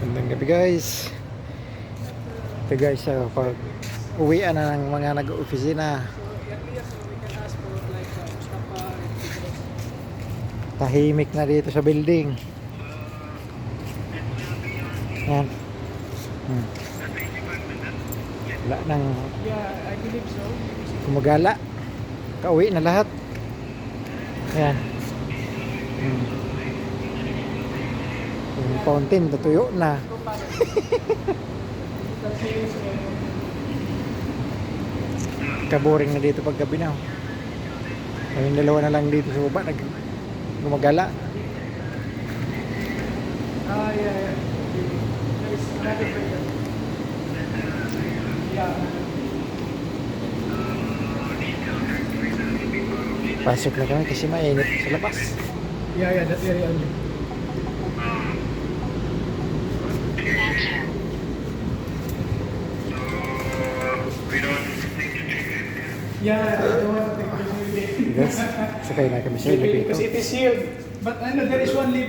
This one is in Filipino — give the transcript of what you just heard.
Magandang gabi guys. Ito guys, uh, pag uwian na ng mga nag-opisina. Tahimik na dito sa building. Yan. Hmm. Wala nang gumagala. Kauwi na lahat. Yan. Hmm. Yung fountain, natuyo na. Kaboring na dito pag gabi na. Yung dalawa na lang dito sa baba, nag gumagala. Ah. Yeah. Pasok na kami kasi mainit sa labas. Yeah, yeah, that area only. Yeah, I don't want to take with me. Guys, sakay na kami sa Because it is sealed. But know there is one.